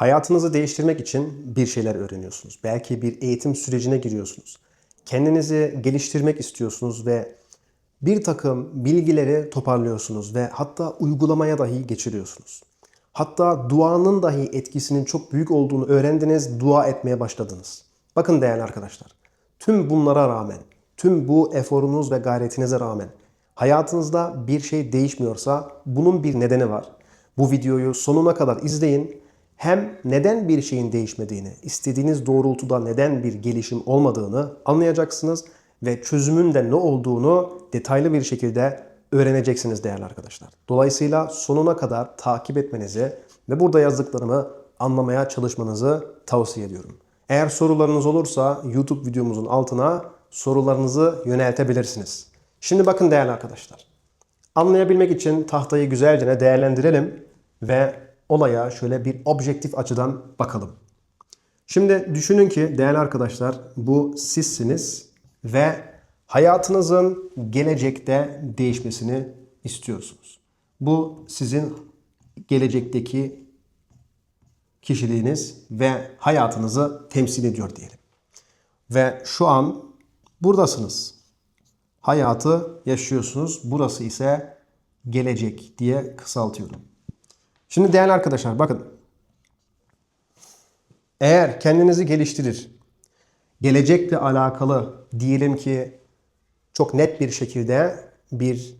Hayatınızı değiştirmek için bir şeyler öğreniyorsunuz. Belki bir eğitim sürecine giriyorsunuz. Kendinizi geliştirmek istiyorsunuz ve bir takım bilgileri toparlıyorsunuz ve hatta uygulamaya dahi geçiriyorsunuz. Hatta duanın dahi etkisinin çok büyük olduğunu öğrendiniz, dua etmeye başladınız. Bakın değerli arkadaşlar, tüm bunlara rağmen, tüm bu eforunuz ve gayretinize rağmen hayatınızda bir şey değişmiyorsa bunun bir nedeni var. Bu videoyu sonuna kadar izleyin. Hem neden bir şeyin değişmediğini, istediğiniz doğrultuda neden bir gelişim olmadığını anlayacaksınız ve çözümün de ne olduğunu detaylı bir şekilde öğreneceksiniz değerli arkadaşlar. Dolayısıyla sonuna kadar takip etmenizi ve burada yazdıklarımı anlamaya çalışmanızı tavsiye ediyorum. Eğer sorularınız olursa YouTube videomuzun altına sorularınızı yöneltebilirsiniz. Şimdi bakın değerli arkadaşlar. Anlayabilmek için tahtayı güzelce değerlendirelim ve olaya şöyle bir objektif açıdan bakalım. Şimdi düşünün ki değerli arkadaşlar bu sizsiniz ve hayatınızın gelecekte değişmesini istiyorsunuz. Bu sizin gelecekteki kişiliğiniz ve hayatınızı temsil ediyor diyelim. Ve şu an buradasınız. Hayatı yaşıyorsunuz. Burası ise gelecek diye kısaltıyorum. Şimdi değerli arkadaşlar bakın. Eğer kendinizi geliştirir, gelecekle alakalı diyelim ki çok net bir şekilde bir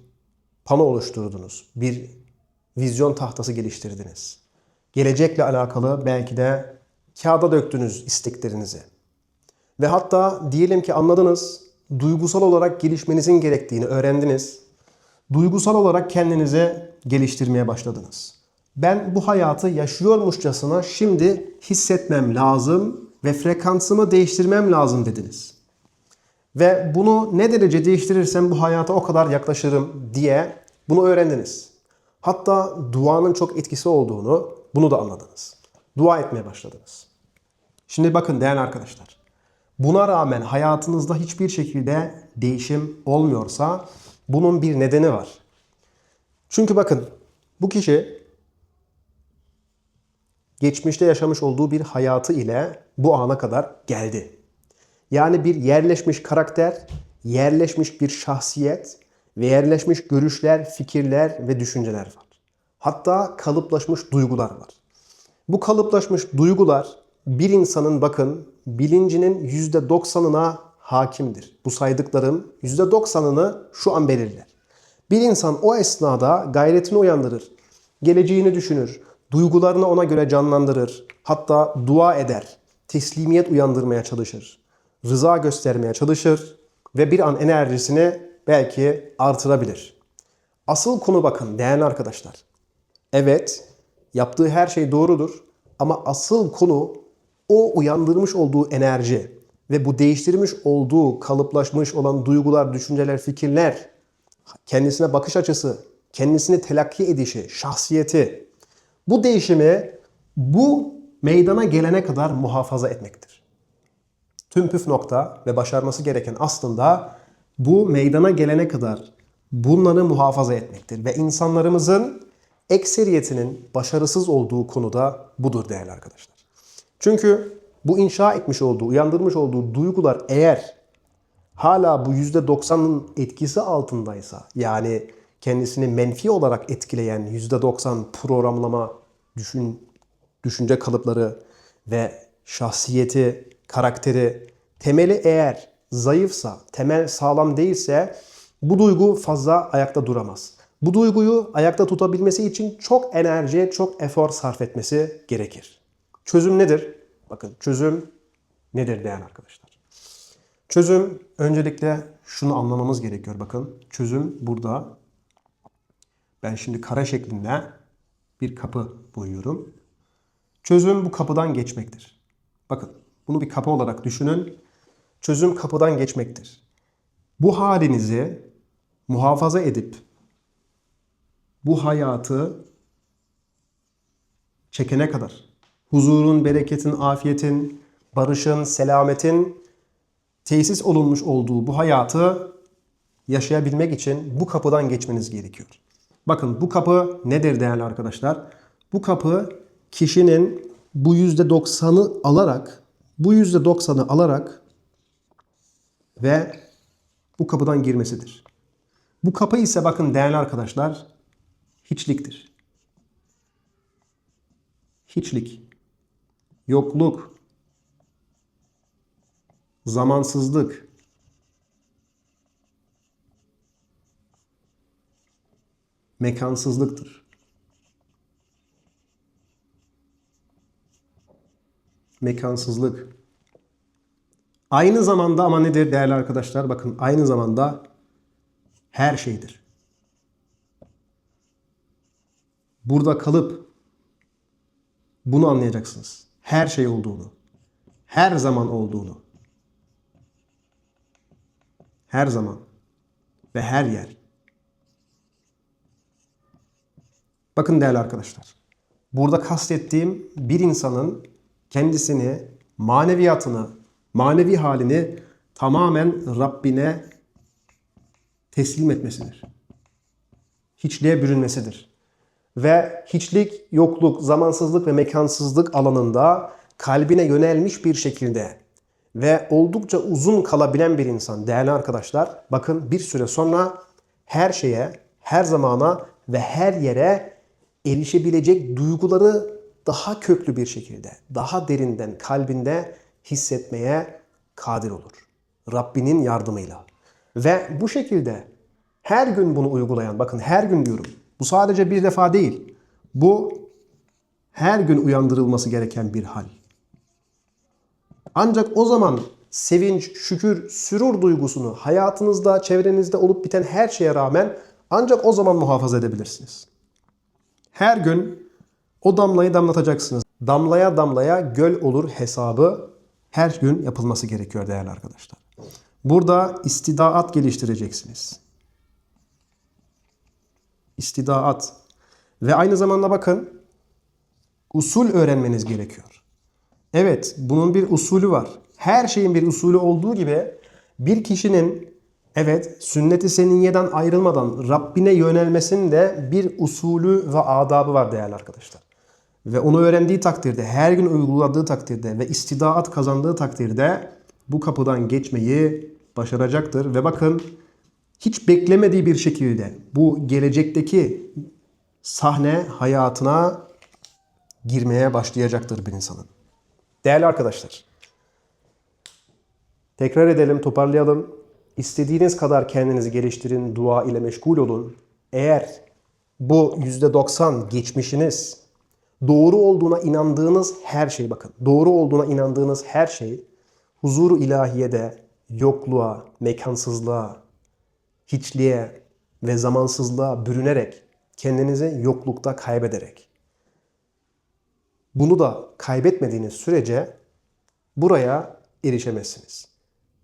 pano oluşturdunuz. Bir vizyon tahtası geliştirdiniz. Gelecekle alakalı belki de kağıda döktünüz isteklerinizi. Ve hatta diyelim ki anladınız, duygusal olarak gelişmenizin gerektiğini öğrendiniz. Duygusal olarak kendinizi geliştirmeye başladınız. Ben bu hayatı yaşıyormuşçasına şimdi hissetmem lazım ve frekansımı değiştirmem lazım dediniz. Ve bunu ne derece değiştirirsem bu hayata o kadar yaklaşırım diye bunu öğrendiniz. Hatta duanın çok etkisi olduğunu bunu da anladınız. Dua etmeye başladınız. Şimdi bakın değerli arkadaşlar. Buna rağmen hayatınızda hiçbir şekilde değişim olmuyorsa bunun bir nedeni var. Çünkü bakın bu kişi geçmişte yaşamış olduğu bir hayatı ile bu ana kadar geldi. Yani bir yerleşmiş karakter, yerleşmiş bir şahsiyet ve yerleşmiş görüşler, fikirler ve düşünceler var. Hatta kalıplaşmış duygular var. Bu kalıplaşmış duygular bir insanın bakın bilincinin %90'ına hakimdir. Bu saydıklarım %90'ını şu an belirler. Bir insan o esnada gayretini uyandırır, geleceğini düşünür, duygularını ona göre canlandırır, hatta dua eder, teslimiyet uyandırmaya çalışır, rıza göstermeye çalışır ve bir an enerjisini belki artırabilir. Asıl konu bakın değerli arkadaşlar. Evet, yaptığı her şey doğrudur ama asıl konu o uyandırmış olduğu enerji ve bu değiştirmiş olduğu kalıplaşmış olan duygular, düşünceler, fikirler, kendisine bakış açısı, kendisini telakki edişi, şahsiyeti bu değişimi bu meydana gelene kadar muhafaza etmektir. Tüm püf nokta ve başarması gereken aslında bu meydana gelene kadar bunları muhafaza etmektir. Ve insanlarımızın ekseriyetinin başarısız olduğu konuda budur değerli arkadaşlar. Çünkü bu inşa etmiş olduğu, uyandırmış olduğu duygular eğer hala bu %90'ın etkisi altındaysa yani kendisini menfi olarak etkileyen %90 programlama, düşün, düşünce kalıpları ve şahsiyeti, karakteri, temeli eğer zayıfsa, temel sağlam değilse bu duygu fazla ayakta duramaz. Bu duyguyu ayakta tutabilmesi için çok enerji, çok efor sarf etmesi gerekir. Çözüm nedir? Bakın çözüm nedir değerli arkadaşlar? Çözüm öncelikle şunu anlamamız gerekiyor. Bakın çözüm burada. Ben şimdi kare şeklinde bir kapı boyuyorum. Çözüm bu kapıdan geçmektir. Bakın bunu bir kapı olarak düşünün. Çözüm kapıdan geçmektir. Bu halinizi muhafaza edip bu hayatı çekene kadar huzurun, bereketin, afiyetin, barışın, selametin tesis olunmuş olduğu bu hayatı yaşayabilmek için bu kapıdan geçmeniz gerekiyor. Bakın bu kapı nedir değerli arkadaşlar? Bu kapı kişinin bu %90'ı alarak bu %90'ı alarak ve bu kapıdan girmesidir. Bu kapı ise bakın değerli arkadaşlar hiçliktir. Hiçlik, yokluk, zamansızlık, mekansızlıktır. Mekansızlık. Aynı zamanda ama nedir değerli arkadaşlar? Bakın aynı zamanda her şeydir. Burada kalıp bunu anlayacaksınız. Her şey olduğunu. Her zaman olduğunu. Her zaman ve her yer. Bakın değerli arkadaşlar. Burada kastettiğim bir insanın kendisini, maneviyatını, manevi halini tamamen Rabbine teslim etmesidir. Hiçliğe bürünmesidir. Ve hiçlik, yokluk, zamansızlık ve mekansızlık alanında kalbine yönelmiş bir şekilde ve oldukça uzun kalabilen bir insan değerli arkadaşlar bakın bir süre sonra her şeye, her zamana ve her yere erişebilecek duyguları daha köklü bir şekilde, daha derinden kalbinde hissetmeye kadir olur. Rabbinin yardımıyla. Ve bu şekilde her gün bunu uygulayan, bakın her gün diyorum. Bu sadece bir defa değil. Bu her gün uyandırılması gereken bir hal. Ancak o zaman sevinç, şükür, sürur duygusunu hayatınızda, çevrenizde olup biten her şeye rağmen ancak o zaman muhafaza edebilirsiniz. Her gün o damlayı damlatacaksınız. Damlaya damlaya göl olur hesabı her gün yapılması gerekiyor değerli arkadaşlar. Burada istidaat geliştireceksiniz. İstidaat. Ve aynı zamanda bakın usul öğrenmeniz gerekiyor. Evet bunun bir usulü var. Her şeyin bir usulü olduğu gibi bir kişinin evet sünnet-i seniyeden ayrılmadan Rabbine yönelmesinin de bir usulü ve adabı var değerli arkadaşlar. Ve onu öğrendiği takdirde, her gün uyguladığı takdirde ve istidaat kazandığı takdirde bu kapıdan geçmeyi başaracaktır. Ve bakın hiç beklemediği bir şekilde bu gelecekteki sahne hayatına girmeye başlayacaktır bir insanın. Değerli arkadaşlar, tekrar edelim, toparlayalım. İstediğiniz kadar kendinizi geliştirin, dua ile meşgul olun. Eğer bu %90 geçmişiniz, doğru olduğuna inandığınız her şey bakın, doğru olduğuna inandığınız her şey huzuru ilahiyede yokluğa, mekansızlığa, hiçliğe ve zamansızlığa bürünerek kendinizi yoklukta kaybederek bunu da kaybetmediğiniz sürece buraya erişemezsiniz.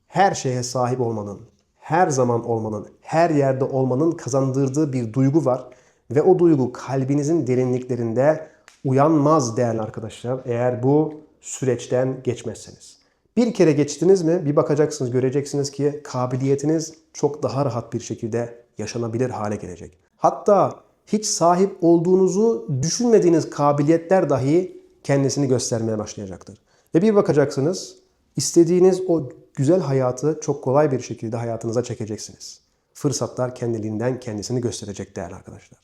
Her şeye sahip olmanın, her zaman olmanın, her yerde olmanın kazandırdığı bir duygu var ve o duygu kalbinizin derinliklerinde uyanmaz değerli arkadaşlar eğer bu süreçten geçmezseniz. Bir kere geçtiniz mi bir bakacaksınız göreceksiniz ki kabiliyetiniz çok daha rahat bir şekilde yaşanabilir hale gelecek. Hatta hiç sahip olduğunuzu düşünmediğiniz kabiliyetler dahi kendisini göstermeye başlayacaktır. Ve bir bakacaksınız istediğiniz o güzel hayatı çok kolay bir şekilde hayatınıza çekeceksiniz. Fırsatlar kendiliğinden kendisini gösterecek değerli arkadaşlar.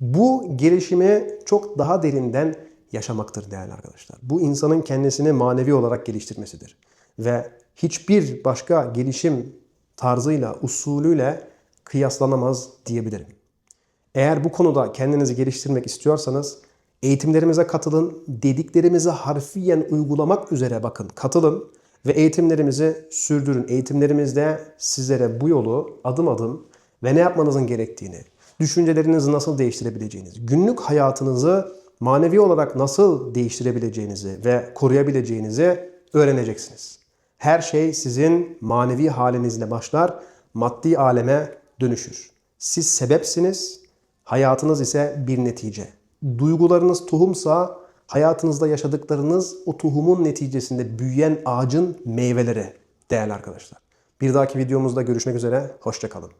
Bu gelişimi çok daha derinden yaşamaktır değerli arkadaşlar. Bu insanın kendisini manevi olarak geliştirmesidir. Ve hiçbir başka gelişim tarzıyla, usulüyle kıyaslanamaz diyebilirim. Eğer bu konuda kendinizi geliştirmek istiyorsanız eğitimlerimize katılın, dediklerimizi harfiyen uygulamak üzere bakın katılın ve eğitimlerimizi sürdürün. Eğitimlerimizde sizlere bu yolu adım adım ve ne yapmanızın gerektiğini, düşüncelerinizi nasıl değiştirebileceğinizi, günlük hayatınızı manevi olarak nasıl değiştirebileceğinizi ve koruyabileceğinizi öğreneceksiniz. Her şey sizin manevi halinizle başlar, maddi aleme dönüşür. Siz sebepsiniz, hayatınız ise bir netice. Duygularınız tohumsa hayatınızda yaşadıklarınız o tohumun neticesinde büyüyen ağacın meyveleri değerli arkadaşlar. Bir dahaki videomuzda görüşmek üzere, hoşçakalın.